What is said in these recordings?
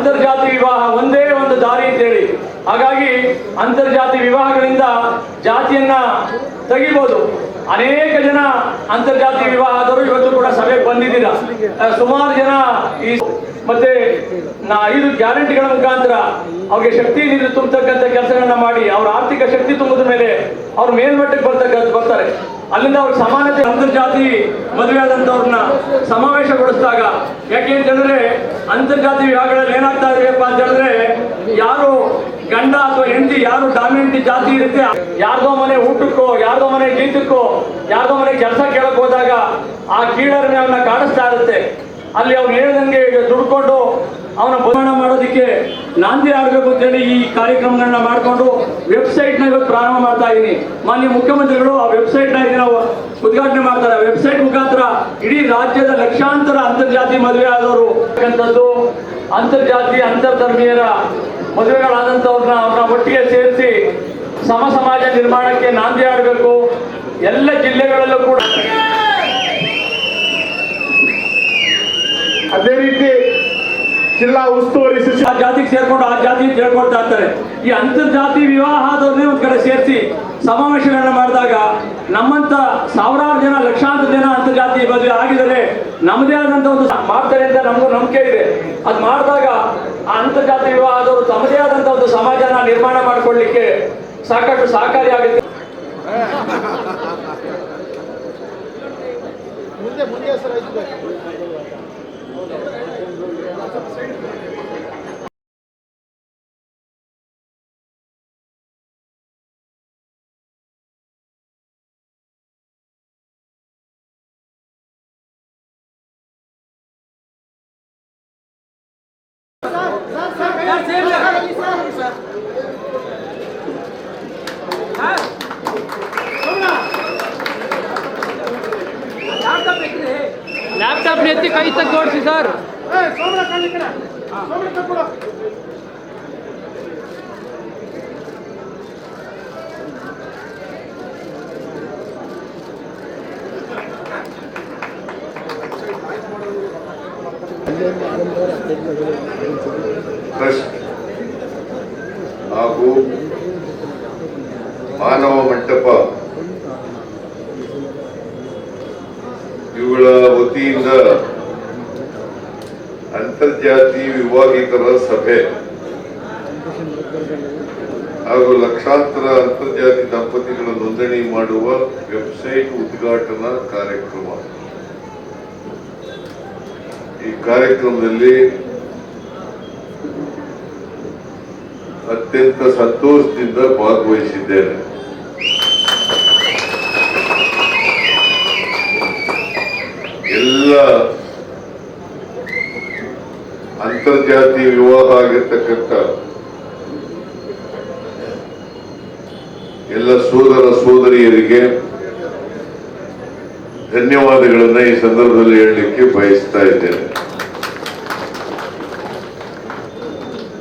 ಅಂತರ್ಜಾತಿ ವಿವಾಹ ಒಂದೇ ಒಂದು ದಾರಿ ಅಂತೇಳಿ. ಹಾಗಾಗಿ ಅಂತರ್ಜಾತಿ ವಿವಾಹಗಳಿಂದ ಜಾತಿಯನ್ನ ತೆಗಿಬಹುದು ಅನೇಕ ಜನ ಅಂತರ್ಜಾತಿ ವಿವಾಹ ಆದರೂ ಇವತ್ತು ಕೂಡ ಸಭೆಗೆ ಬಂದಿದ್ದೀರಾ. ಸುಮಾರು ಜನ ಈ ಮತ್ತೆ ನಾ ಐದು ಗ್ಯಾರಂಟಿಗಳ ಮುಖಾಂತರ ಅವ್ರಿಗೆ ಶಕ್ತಿ ನೀರು ತುಂಬತಕ್ಕಂಥ ಕೆಲಸಗಳನ್ನ ಮಾಡಿ, ಅವ್ರ ಆರ್ಥಿಕ ಶಕ್ತಿ ತುಂಬಿದ ಮೇಲೆ ಅವ್ರ ಮೇಲ್ಮಟ್ಟಕ್ಕೆ ಬರ್ತಕ್ಕಂಥ ಬರ್ತಾರೆ. ಅಲ್ಲಿಂದ ಅವ್ರ ಸಮಾನತೆ ಅಂತರ್ಜಾತಿ ಮದುವೆ ಆದಂತವ್ರನ್ನ ಸಮಾವೇಶಗೊಳಿಸಿದಾಗ, ಯಾಕೆ ಅಂತ ಹೇಳಿದ್ರೆ ಅಂತರ್ಜಾತಿ ವಿವಾಹಗಳಲ್ಲಿ ಏನಾಗ್ತಾ ಇದೆಯಪ್ಪ ಅಂತ ಹೇಳಿದ್ರೆ ಯಾರು ಗಂಡ ಅಥವಾ ಹೆಂಡತಿ, ಯಾರು ಡಾಮಿನೆಂಟ್ ಜಾತಿ ಇರುತ್ತೆ, ಯಾರ್ದೋ ಮನೆ ಊಟಕ್ಕೋ, ಯಾರ್ದೋ ಮನೆ ಗೀತಕ್ಕೋ, ಯಾರ್ದೋ ಮನೆ ಕೆಲಸ ಕೇಳಕ್ ಹೋದಾಗ ಆ ಕೀಳರನ್ನ ಕಾಣಿಸ್ತಾ ಇರುತ್ತೆ. ಅಲ್ಲಿ ಅವ್ರು ಹೇಳ್ದಂಗೆ ದುಡ್ಕೊಂಡು ಅವನ ಬದಲಾವಣೆ ಮಾಡೋದಕ್ಕೆ ನಾಂದಿ ಆಗಬೇಕು ಅಂತೇಳಿ ಈ ಕಾರ್ಯಕ್ರಮಗಳನ್ನ ಮಾಡಿಕೊಂಡು ವೆಬ್ಸೈಟ್ನ ಇವತ್ತು ಪ್ರಾರಂಭ ಮಾಡ್ತಾ ಇದ್ದೀನಿ ಮಾನ್ಯ ಮುಖ್ಯಮಂತ್ರಿಗಳು ಆ ವೆಬ್ಸೈಟ್ನ ನಾವು ಉದ್ಘಾಟನೆ ಮಾಡ್ತಾರೆ. ವೆಬ್ಸೈಟ್ ಮುಖಾಂತರ ಇಡೀ ರಾಜ್ಯದ ಲಕ್ಷಾಂತರ ಅಂತರ್ಜಾತಿ ಮದುವೆ ಆದವರು ಅಂತರ್ಜಾತಿ ಅಂತರ್ಧರ್ಮೀಯರ ಮದುವೆಗಳಾದಂಥವ್ರನ್ನ ಅವ್ರನ್ನ ಒಟ್ಟಿಗೆ ಸೇರಿಸಿ ಸಮ ಸಮಾಜ ನಿರ್ಮಾಣಕ್ಕೆ ನಾಂದಿ ಆಡಬೇಕು. ಎಲ್ಲ ಜಿಲ್ಲೆಗಳಲ್ಲೂ ಕೂಡ. ಅದೇ ರೀತಿ ಜಿಲ್ಲಾ ಉಸ್ತುವಾರಿ ಸಚಿವ ಆ ಜಾತಿಗೆ ಸೇರ್ಕೊಂಡು ಆ ಜಾತಿ ಅಂತ ಇರ್ತಾರೆ. ಈ ಅಂತರ್ಜಾತಿ ವಿವಾಹ ಆದವ್ರನ್ನೇ ಒಂದ್ ಕಡೆ ಸೇರಿಸಿ ಸಮಾವೇಶಗಳನ್ನ ಮಾಡಿದಾಗ ನಮ್ಮಂತ ಸಾವಿರಾರು ಜನ ಲಕ್ಷಾಂತರ ಜನ ಅಂತರ್ಜಾತಿ ಮದುವೆ ಆಗಿದರೆ ನಮ್ಮದೇ ಆದಂತ ಒಂದು ಮಾಡ್ತಾರೆ ಅಂತ ನಮಗೂ ನಂಬಿಕೆ ಇದೆ. ಅದ್ ಮಾಡಿದಾಗ ಆ ಅಂತರ್ಜಾತಿ ವಿವಾಹ ಆದವರು ತಮ್ಮದೇ ಆದಂತ ಒಂದು ಸಮಾಜನ ನಿರ್ಮಾಣ ಮಾಡ್ಕೊಳ್ಳಿಕ್ಕೆ ಸಾಕಷ್ಟು ಸಹಕಾರಿಯಾಗುತ್ತೆ ಮುಂದೆ ಮುಂದೆ लॅपटॉप नेते काही तर जोडशी सर? ಹಾಗೂ ಮಾನವ ಮಂಟಪ. ಇವುಗಳ ವತಿಯಿಂದ ಅಂತರ್ಜಾತಿ ವಿಭಾಗಿಕರ ಸಭೆ. ಹಾಗೂ ಲಕ್ಷಾಂತರ ಅಂತರ್ಜಾತಿ ದಂಪತಿಗಳ ನೋಂದಣಿ ಮಾಡುವ ವೆಬ್ಸೈಟ್ ಉದ್ಘಾಟನಾ ಕಾರ್ಯಕ್ರಮ. ಈ ಕಾರ್ಯಕ್ರಮದಲ್ಲಿ ಅತ್ಯಂತ ಸಂತೋಷದಿಂದ ಭಾಗವಹಿಸಿದ್ದೇನೆ. ಎಲ್ಲ ಅಂತರ್ಜಾತಿ ವಿವಾಹ ಆಗಿರ್ತಕ್ಕಂಥ ಎಲ್ಲ ಸೋದರ ಸೋದರಿಯರಿಗೆ ಧನ್ಯವಾದಗಳನ್ನ ಈ ಸಂದರ್ಭದಲ್ಲಿ ಹೇಳಲಿಕ್ಕೆ ಬಯಸ್ತಾ ಇದ್ದೇನೆ.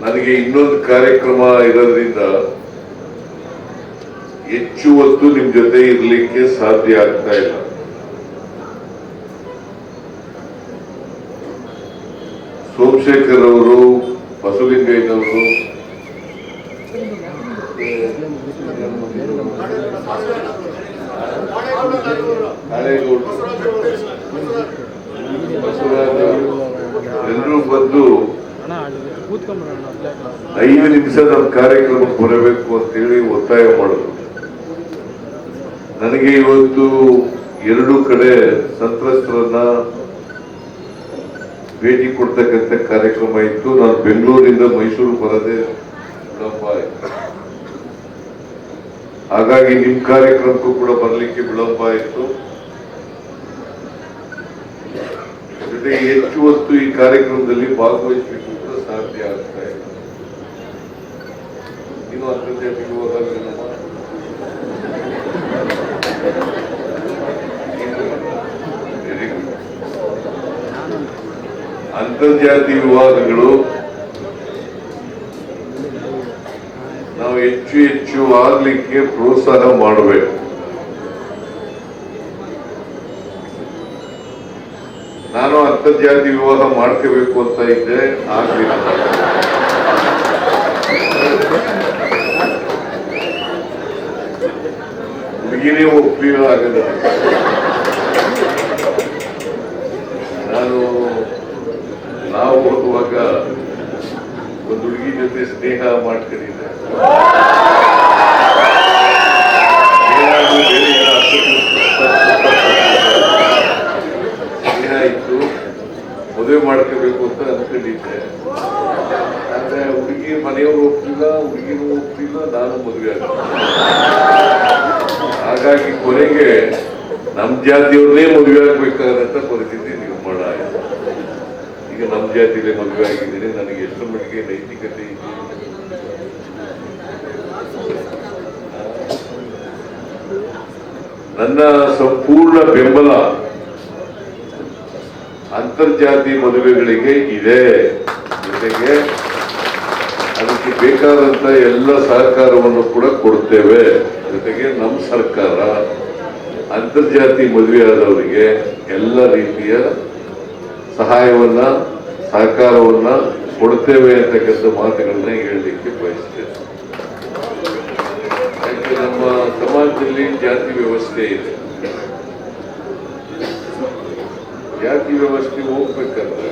ನನಗೆ ಇನ್ನೊಂದು ಕಾರ್ಯಕ್ರಮ ಇರೋದ್ರಿಂದ ಹೆಚ್ಚು ಹೊತ್ತು ನಿಮ್ ಜೊತೆ ಇರಲಿಕ್ಕೆ ಸಾಧ್ಯ ಆಗ್ತಾ ಇಲ್ಲ. ಸೋಮಶೇಖರ್ ಅವರು ಬಸವಲಿಂಗಯ್ಯನವರು ಎಲ್ಲರೂ ಬಂದು ಐದು ನಿಮಿಷ ನಮ್ಮ ಕಾರ್ಯಕ್ರಮಕ್ಕೆ ಬರಬೇಕು ಅಂತೇಳಿ ಒತ್ತಾಯ ಮಾಡಿದ್ರು. ನನಗೆ ಇವತ್ತು ಎರಡು ಕಡೆ ಸಂತ್ರಸ್ತರನ್ನ ಭೇಟಿ ಕೊಡ್ತಕ್ಕಂಥ ಕಾರ್ಯಕ್ರಮ ಇತ್ತು. ನಾನು ಬೆಂಗಳೂರಿಂದ ಮೈಸೂರು ಬರದೆ ವಿಳಂಬ ಆಯಿತು ಹಾಗಾಗಿ ನಿಮ್ಮ ಕಾರ್ಯಕ್ರಮಕ್ಕೂ ಕೂಡ ಬರಲಿಕ್ಕೆ ವಿಳಂಬ ಆಯಿತು. ಜೊತೆಗೆ ಹೆಚ್ಚು ಹೊತ್ತು ಈ ಕಾರ್ಯಕ್ರಮದಲ್ಲಿ ಭಾಗವಹಿಸಲಿಕ್ಕೆ ಕೂಡ ಸಾಧ್ಯ ಆಗ್ತಾ ಇಲ್ಲ. ಇನ್ನು ಅಂತರ್ಜಾತಿಗೆ ಅಂತರ್ಜಾತಿ ವಿವಾದಗಳು ನಾವು ಹೆಚ್ಚು ಹೆಚ್ಚು ಆಗ್ಲಿಕ್ಕೆ ಪ್ರೋತ್ಸಾಹ ಮಾಡಬೇಕು. ನಾನು ಅಂತರ್ಜಾತಿ ವಿವಾಹ ಮಾಡ್ಕೋಬೇಕು ಅಂತ ಇದ್ದೆ ಆಗ್ಲಿಲ್ಲ. ಹುಡುಗಿನೇ ಒಪ್ಪಿಲ್ಲ ಆಗದ ನಾವು ಓದುವಾಗ ಒಂದು ಹುಡುಗಿ ಜೊತೆ ಸ್ನೇಹ ಮಾಡ್ಕೊಂಡಿದ್ದೆ. ಸ್ನೇಹ ಇತ್ತು. ಮದುವೆ ಮಾಡ್ಕೋಬೇಕು ಅಂತ ಅನ್ಕೊಂಡಿದ್ದೆ. ಆದ್ರೆ ಹುಡುಗಿ ಮನೆಯವರು ಒಪ್ಪಿಲ್ಲ ಹುಡುಗಿನೂ ಒಪ್ಪಿಲ್ಲ ನಾನು ಮದುವೆ ಆಗ ಹಾಗಾಗಿ ಕೊನೆಗೆ ನಮ್ಮ ಜಾತಿಯವ್ರನ್ನೇ ಮದುವೆ ಆಗ್ಬೇಕಾದಂತ ಪರಿಸ್ಥಿತಿ ಜಾತಿಲೇ ಮದುವೆ ಆಗಿದ್ದೀನಿ ನನಗೆ ಎಷ್ಟು ಮಟ್ಟಿಗೆ ನೈತಿಕತೆ ನನ್ನ ಸಂಪೂರ್ಣ ಬೆಂಬಲ ಅಂತರ್ಜಾತಿ ಮದುವೆಗಳಿಗೆ ಇದೆ. ಜೊತೆಗೆ ಅದಕ್ಕೆ ಬೇಕಾದಂತ ಎಲ್ಲ ಸಹಕಾರವನ್ನು ಕೂಡ ಕೊಡ್ತೇವೆ. ಜೊತೆಗೆ ನಮ್ಮ ಸರ್ಕಾರ ಅಂತರ್ಜಾತಿ ಮದುವೆ ಆದವರಿಗೆ ಎಲ್ಲ ರೀತಿಯ ಸಹಾಯವನ್ನ ಸಹಕಾರವನ್ನ ಕೊಡ್ತೇವೆ ಅಂತಕ್ಕಂಥ ಮಾತುಗಳನ್ನ ಹೇಳಲಿಕ್ಕೆ ಬಯಸ್ತೇನೆ. ನಮ್ಮ ಸಮಾಜದಲ್ಲಿ ಜಾತಿ ವ್ಯವಸ್ಥೆ ಇದೆ. ಜಾತಿ ವ್ಯವಸ್ಥೆ ಹೋಗ್ಬೇಕಂದ್ರೆ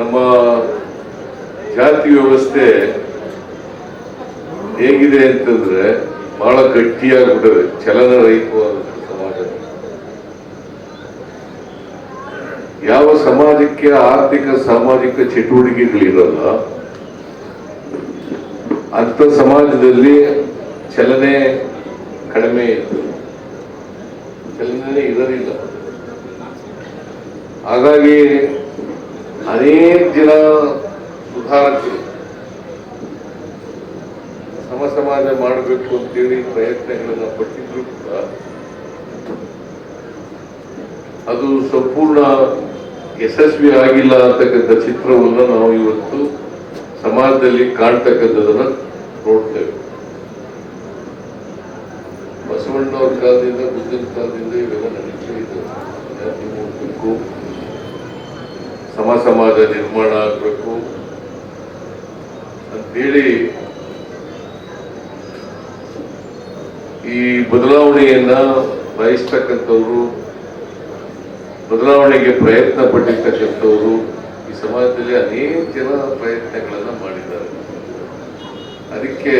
ನಮ್ಮ ಜಾತಿ ವ್ಯವಸ್ಥೆ ಹೇಗಿದೆ ಅಂತಂದ್ರೆ ಬಹಳ ಗಟ್ಟಿಯಾಗ್ಬಿಟ್ಟದೆ. ಚಲನರಹಿತವಾದ ಸಮಾಜ ಯಾವ ಸಮಾಜಕ್ಕೆ ಆರ್ಥಿಕ ಸಾಮಾಜಿಕ ಚಟುವಟಿಕೆಗಳಿರಲ್ಲ ಅಂತ ಸಮಾಜದಲ್ಲಿ ಚಲನೆ ಕಡಿಮೆ ಇತ್ತು ಚಲನೆ ಇರಲಿಲ್ಲ ಹಾಗಾಗಿ ಅನೇಕ ಜನ ಸುಧಾರಕರು ಸಮ ಸಮಾಜ ಮಾಡಬೇಕು ಅಂತೇಳಿ ಪ್ರಯತ್ನಗಳನ್ನ ಪಟ್ಟಿದ್ರು ಕೂಡ ಅದು ಸಂಪೂರ್ಣ ಯಶಸ್ವಿ ಆಗಿಲ್ಲ ಅಂತಕ್ಕಂಥ ಚಿತ್ರವನ್ನು ನಾವು ಇವತ್ತು ಸಮಾಜದಲ್ಲಿ ಕಾಣ್ತಕ್ಕಂಥದನ್ನ ನೋಡ್ತೇವೆ. ಬಸವಣ್ಣವ್ರ ಕಾಲದಿಂದ ಬುದ್ಧನ ಕಾಲದಿಂದ ಇವೆಲ್ಲ ನಡೀತಾ ಸಮ ಸಮಾಜ ನಿರ್ಮಾಣ ಆಗಬೇಕು. ಅಂತೇಳಿ ಈ ಬದಲಾವಣೆಯನ್ನ ಬಯಸ್ತಕ್ಕಂಥವ್ರು ಬದಲಾವಣೆಗೆ ಪ್ರಯತ್ನ ಪಟ್ಟಿರ್ತಕ್ಕಂಥವರು ಈ ಸಮಾಜದಲ್ಲಿ ಅನೇಕ ಜನ ಪ್ರಯತ್ನಗಳನ್ನ ಮಾಡಿದ್ದಾರೆ. ಅದಕ್ಕೆ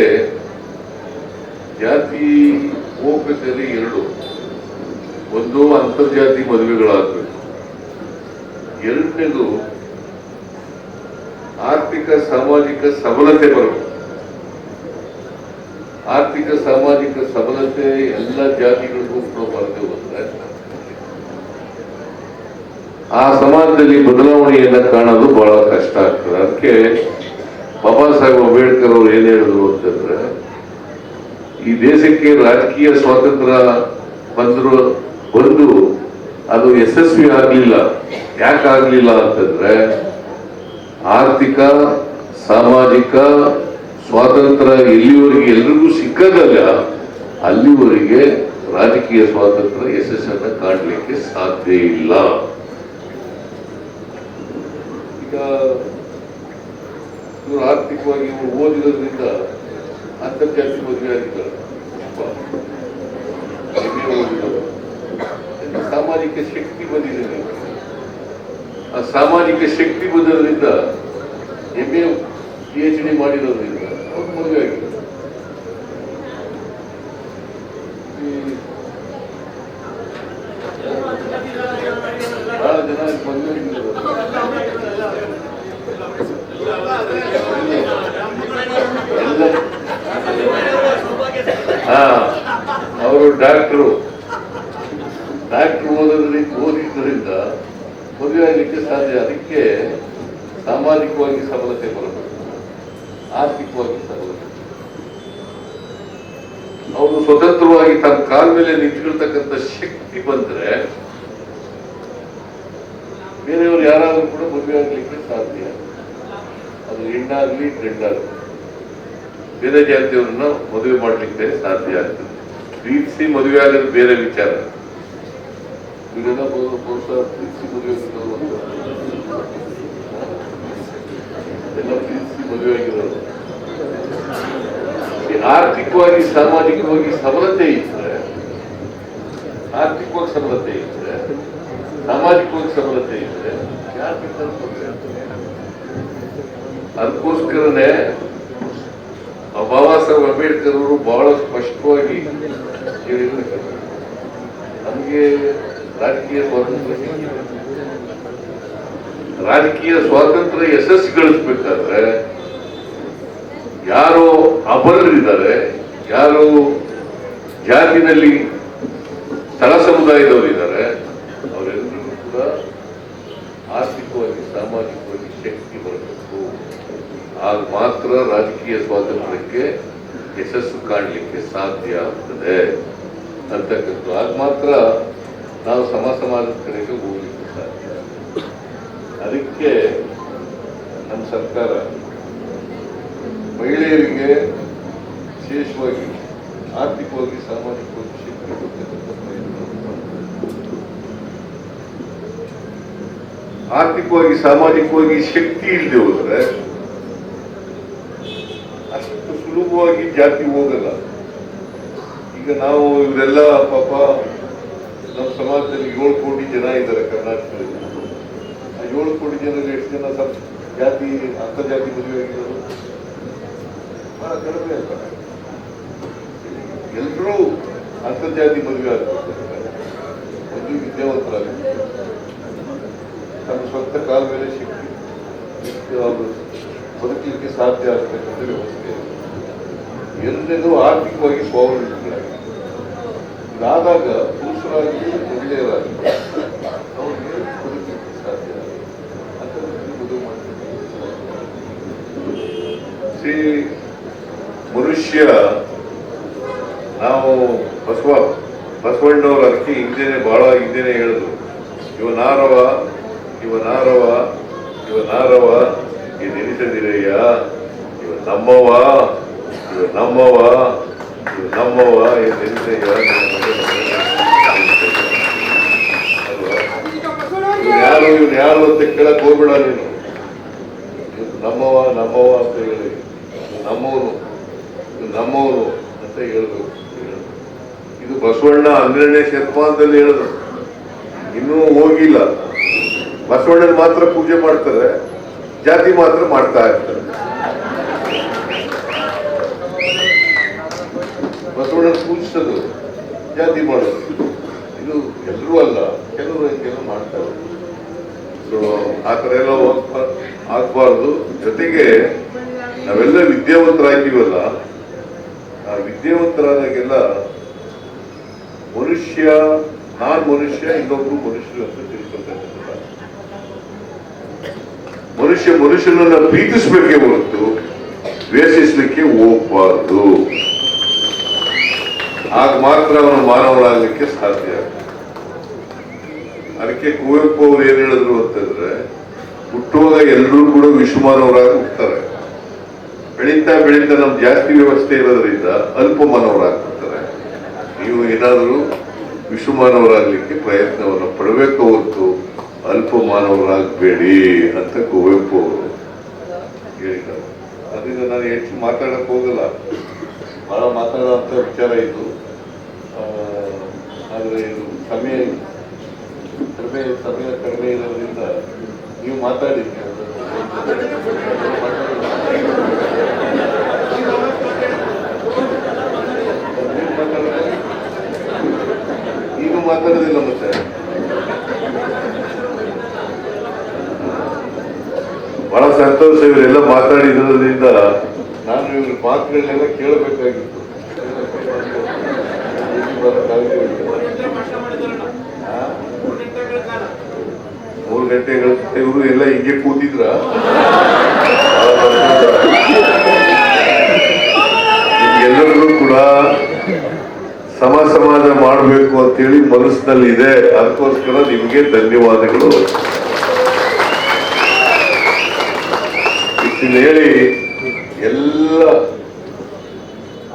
ಜಾತಿ ಹೋಗ್ಬೇಕಲ್ಲಿ ಎರಡು, ಒಂದು ಅಂತರ್ಜಾತಿ ಮದುವೆಗಳಾಗಬೇಕು. ಎರಡನೇದು ಆರ್ಥಿಕ ಸಾಮಾಜಿಕ ಸಬಲತೆ ಬರಬೇಕು. ಆರ್ಥಿಕ ಸಾಮಾಜಿಕ ಸಬಲತೆ ಎಲ್ಲ ಜಾತಿಗಳಿಗೂ ಕೂಡ ಬರದೆ ಹೋದ್ರೆ ಆ ಸಮಾಜದಲ್ಲಿ ಬದಲಾವಣೆಯನ್ನ ಕಾಣೋದು ಬಹಳ ಕಷ್ಟ ಆಗ್ತದೆ. ಅದಕ್ಕೆ ಬಾಬಾ ಸಾಹೇಬ್ ಅಂಬೇಡ್ಕರ್ ಅವರು ಏನ್ ಹೇಳಿದ್ರು ಅಂತಂದ್ರೆ, ಈ ದೇಶಕ್ಕೆ ರಾಜಕೀಯ ಸ್ವಾತಂತ್ರ್ಯ ಬಂದ್ರು, ಬಂದು ಅದು ಯಶಸ್ವಿ ಆಗ್ಲಿಲ್ಲ. ಯಾಕೆ ಆಗ್ಲಿಲ್ಲ ಅಂತಂದ್ರೆ, ಆರ್ಥಿಕ, ಸಾಮಾಜಿಕ ಸ್ವಾತಂತ್ರ್ಯ ಎಲ್ಲಿವರೆಗೆ ಎಲ್ರಿಗೂ ಸಿಕ್ಕದಲ್ಲ, ಅಲ್ಲಿವರೆಗೆ ರಾಜಕೀಯ ಸ್ವಾತಂತ್ರ್ಯ ಯಶಸ್ಸನ್ನ ಕಾಣಲಿಕ್ಕೆ ಸಾಧ್ಯ ಇಲ್ಲ. ಈಗ ಇವರು ಆರ್ಥಿಕವಾಗಿ ಇವರು ಓದಿರೋದ್ರಿಂದ ಅಂತರ್ಜಾತಿ ಮದುವೆ ಆಗಿದ್ದಾರೆ. ಸಾಮಾಜಿಕ ಶಕ್ತಿ ಬಂದಿದೆ. ಆ ಸಾಮಾಜಿಕ ಶಕ್ತಿ ಬಂದಿರೋದ್ರಿಂದ M A P H D ಮಾಡಿರೋದ್ರಿಂದ ಅವ್ರು ಮದುವೆ ಆಗಿದ್ದಾರೆ ಈ ಬಹಳ ಜನ ಮದುವೆ ಆಗಿದ್ದಾರೆ ಹಾ ಅವರು ಡಾಕ್ಟ್ರು ಡಾಕ್ಟ್ರು ಓದೋದ್ರಿಂದ ಓದಿದ್ದರಿಂದ ಮದುವೆ ಆಗಲಿಕ್ಕೆ ಸಾಧ್ಯ. ಅದಕ್ಕೆ ಸಾಮಾಜಿಕವಾಗಿ ಸಬಲತೆ ಬರಬೇಕು. ಆರ್ಥಿಕವಾಗಿ ಸಬಲತೆ. ಅವರು ಸ್ವತಂತ್ರವಾಗಿ ತಮ್ಮ ಕಾಲ ಮೇಲೆ ನಿಂತ್ಕೊಳ್ತಕ್ಕಂಥ ಶಕ್ತಿ ಬಂದ್ರೆ ಬೇರೆಯವರು ಯಾರಾದರೂ ಕೂಡ ಮದುವೆ ಆಗ್ಲಿಕ್ಕೆ ಸಾಧ್ಯ. ಅದು ಹೆಣ್ಣಾಗಲಿ, ಗಂಡಾಗಲಿ. ಬೇರೆ ಜಾತಿಯವರನ್ನ ಮದುವೆ ಮಾಡಲಿಕ್ಕೆ ಸಾಧ್ಯ ಆಗ್ತದೆ. ಪ್ರೀತಿಸಿ ಮದುವೆ ಆಗೋದು ಬೇರೆ ವಿಚಾರ. ಆರ್ಥಿಕವಾಗಿ ಸಾಮಾಜಿಕವಾಗಿ ಸಬಲತೆ ಇದ್ರೆ ಆರ್ಥಿಕವಾಗಿ ಸಬಲತೆ ಇದ್ರೆ ಸಾಮಾಜಿಕವಾಗಿ ಸಬಲತೆ ಇದ್ರೆ. ಅದಕ್ಕೋಸ್ಕರನೇ ಬಾಬಾ ಸಾಹೇಬ್ ಅಂಬೇಡ್ಕರ್ ಅವರು ಬಹಳ ಸ್ಪಷ್ಟವಾಗಿ ಹೇಳಿದ್ರು ನಮಗೆ ರಾಜಕೀಯ ಸ್ವಾತಂತ್ರ್ಯ. ರಾಜಕೀಯ ಸ್ವಾತಂತ್ರ್ಯ ಯಶಸ್ಸು ಗಳಿಸ್ಬೇಕಾದ್ರೆ ಯಾರು ಅಬಲರಿದ್ದಾರೆ, ಯಾರು ಜಾತಿನಲ್ಲಿ ತಳ ಸಮುದಾಯದವರಿದ್ದಾರೆ ಅವರೆಲ್ಲರಿಗೂ ಕೂಡ ಆರ್ಥಿಕವಾಗಿ, ಸಾಮಾಜಿಕವಾಗಿ ಶಕ್ತಿ ಬರಬೇಕು ಆಗ ಮಾತ್ರ ರಾಜಕೀಯ ಸ್ವಾತಂತ್ರ್ಯಕ್ಕೆ ಯಶಸ್ಸು ಕಾಣಲಿಕ್ಕೆ ಸಾಧ್ಯ ಆಗ್ತದೆ. ಅಂತಕ್ಕಂಥ ಆಗ ಮಾತ್ರ ನಾವು ಸಮ ಸಮಾಜದ ಕಡೆಗೆ ಹೋಗಲಿಕ್ಕೆ ಸಾಧ್ಯ. ಅದಕ್ಕೆ ನಮ್ಮ ಸರ್ಕಾರ ಮಹಿಳೆಯರಿಗೆ ವಿಶೇಷವಾಗಿ ಆರ್ಥಿಕವಾಗಿ, ಸಾಮಾಜಿಕವಾಗಿ ಪ್ರಯತ್ನವನ್ನು ಆರ್ಥಿಕವಾಗಿ, ಸಾಮಾಜಿಕವಾಗಿ ಶಕ್ತಿ ಇಲ್ಲದೆ ಹೋದ್ರೆ ಅಷ್ಟು ಸುಲಭವಾಗಿ ಜಾತಿ ಹೋಗಲ್ಲ. ಈಗ ನಾವು ಇವರೆಲ್ಲ ಪಾಪ ನಮ್ಮ ಸಮಾಜದಲ್ಲಿ ಏಳು ಕೋಟಿ ಜನ ಇದ್ದಾರೆ ಕರ್ನಾಟಕದಲ್ಲಿ. ಆ ಏಳು ಕೋಟಿ ಜನರಲ್ಲಿ ಎಷ್ಟು ಜನ ಸರ್ ಜಾತಿ, ಅಂತರ್ಜಾತಿ ಮದುವೆ ಆಗಿರೋದು? ಬಹಳ ಕಡಿಮೆ ಅಲ್ಲ ಎಲ್ಲರೂ ಅಂತರ್ಜಾತಿ ಮದುವೆ ಆಗ್ತಾರೆ ಒಂದು ವಿದ್ಯಾವಂತರಾಗಿ ತಮ್ಮ ಸ್ವಂತ ಕಾಲ ಮೇಲೆ ಶಕ್ತಿ ಅವರು ಬದುಕಲಿಕ್ಕೆ ಸಾಧ್ಯ ಆಗ್ತಕ್ಕಂಥ ವ್ಯವಸ್ಥೆ. ಎರಡನೇದು ಆರ್ಥಿಕವಾಗಿ ಸ್ವಾವಲಂಬಿಗಳಾಗಿ ಇದಾದಾಗ ಪುರುಷರಾಗಿ ಮಹಿಳೆಯರಾಗಿ ಅವ್ರಿಗೆ ಬದುಕಲಿಕ್ಕೆ ಸಾಧ್ಯ ಅಂತಂದ್ರೆ ಮದುವೆ ಮನುಷ್ಯ, ನಾವು ಬಸವ, ಬಸವಣ್ಣವ್ರ ಅದಕ್ಕೆ ಹಿಂದೆನೆ ಬಹಳ ಹಿಂದೆನೆ ಹೇಳಿದ್ರು. ಇವನಾರವ ಇವನಾರವ ಇವನಾರವ ನೆನೆಸದಿರಯ್ಯ ಇವ ನಮ್ಮವ ಇವ ನಮ್ಮವ ಇವ ನಮ್ಮವ ಇದೆನಿಸಯ್ಯ ಯಾರು, ಇವ್ನು ಯಾರು ಅಂತ ಕೇಳಕ್ ಹೋಗ್ಬೇಡ ನೀನು. ನಮ್ಮವ ನಮ್ಮವ ಅಂತ ಹೇಳಿ. ನಮ್ಮವನು ನಮ್ಮವನು ಅಂತ ಹೇಳಿದ್ರು ಇದು ಬಸವಣ್ಣ ಹನ್ನೆರಡನೇ ಶತಮಾನದಲ್ಲಿ ಹೇಳಿದ್ರು. ಇನ್ನೂ ಹೋಗಿಲ್ಲ. ಬಸವಣ್ಣನ ಮಾತ್ರ ಪೂಜೆ ಮಾಡ್ತಾರೆ, ಜಾತಿ ಮಾತ್ರ ಮಾಡ್ತಾ ಇರ್ತಾರೆ. ಬಸವಣ್ಣನ ಪೂಜಿಸೋದು ಜಾತಿ ಮಾಡೋದು ಇದು ಎಲ್ಲರೂ ಅಲ್ಲ, ಕೆಲವರು ಕೆಲವು ಮಾಡ್ತಾರೆ. ಸೊ ಆ ಥರ ಎಲ್ಲ ಆಗ್ಬಾರ್ದು. ಜೊತೆಗೆ ನಾವೆಲ್ಲ ವಿದ್ಯಾವಂತರಾಗಿವಲ್ಲ, ಆ ವಿದ್ಯಾವಂತರಾದಾಗೆಲ್ಲ ಮನುಷ್ಯ ನಾನ್ ಮನುಷ್ಯ ಇನ್ನೊಬ್ರು ಮನುಷ್ಯರು ಅಂತ ತಿಳ್ಕೊಳ್ತಕ್ಕಂಥ ಮನುಷ್ಯ ಮನುಷ್ಯನನ್ನ ಪ್ರೀತಿಸ್ಬೇಕೇ ಹೊರತು ದ್ವೇಷಿಸ್ಲಿಕ್ಕೆ ಹೋಗ್ಬಾರ್ದು. ಆಗ ಮಾತ್ರ ಅವನು ಮಾನವನಾಗಲಿಕ್ಕೆ ಸಾಧ್ಯ. ಅದಕ್ಕೆ ಕುವೆಂಪು ಅವ್ರು ಏನ್ ಹೇಳಿದ್ರು ಅಂತಂದ್ರೆ, ಹುಟ್ಟುವಾಗ ಎಲ್ಲರೂ ಕೂಡ ವಿಶ್ವಮಾನವರಾಗಿ ಹುಟ್ಟುತ್ತಾರೆ ಬೆಳೀತಾ ಬೆಳೀತಾ ನಮ್ ಜಾಸ್ತಿ ವ್ಯವಸ್ಥೆ ಇರೋದ್ರಿಂದ ಅಲ್ಪ ಮಾನವರಾಗ್ಬಿಡ್ತಾರೆ ನೀವು ಏನಾದರೂ ವಿಶ್ವಮಾನವರಾಗಲಿಕ್ಕೆ ಪ್ರಯತ್ನವನ್ನು ಪಡಬೇಕು ಹೊತ್ತು ಅಲ್ಪ ಮಾನವರಾಗಬೇಡಿ ಅಂತ ಕುವೆಂಪು ಅವರು ಹೇಳಿದ್ದಾರೆ. ಅದರಿಂದ ನಾನು ಹೆಚ್ಚು ಮಾತಾಡಕ್ ಹೋಗಲ್ಲ. ಬಹಳ ಮಾತಾಡುವಂತ ವಿಚಾರ ಇದು. ಆದರೆ ಇದು ಸಮಯ ಕಡಿಮೆ ಸಮಯ ಕಡಿಮೆ ಇರೋದ್ರಿಂದ ನೀವು ಮಾತಾಡಿ? ಈಗ ಮಾತಾಡೋದಿಲ್ಲ ಮತ್ತೆ. ಬಹಳ ಸಂತೋಷ ಇವರೆಲ್ಲ ಮಾತಾಡಿದ್ರಿಂದ ಇವ್ರ ಮಾತುಗಳನ್ನೆಲ್ಲ ಕೇಳಬೇಕಾಗಿತ್ತು. ಮೂರು ಗಂಟೆಗಳ ಇವರು ಎಲ್ಲ ಹಿಂಗೆ ಕೂತಿದ್ರ? ಎಲ್ಲರಿಗೂ ಕೂಡ ಸಮ ಸಮಾಜ ಮಾಡಬೇಕು ಅಂತೇಳಿ ಮನಸ್ಸಿನಲ್ಲಿ ಇದೆ ಅದಕ್ಕೋಸ್ಕರ ನಿಮಗೆ ಧನ್ಯವಾದಗಳು. ಹೇಳಿ ಎಲ್ಲ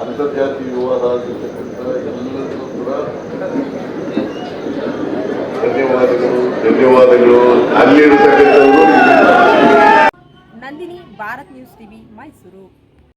ಅಂತರ್ಜಾತಿ ವಿವಾಹ ಆಗಿರ್ತಕ್ಕಂಥ ಎಲ್ಲರಿಗೂ ಕೂಡ ಧನ್ಯವಾದಗಳು ಧನ್ಯವಾದಗಳು. ಅಲ್ಲಿರ್ತಕ್ಕಂಥವರು ನಂದಿನಿ ಭಾರತ್ ನ್ಯೂಸ್ ಟಿವಿ ಮೈಸೂರು.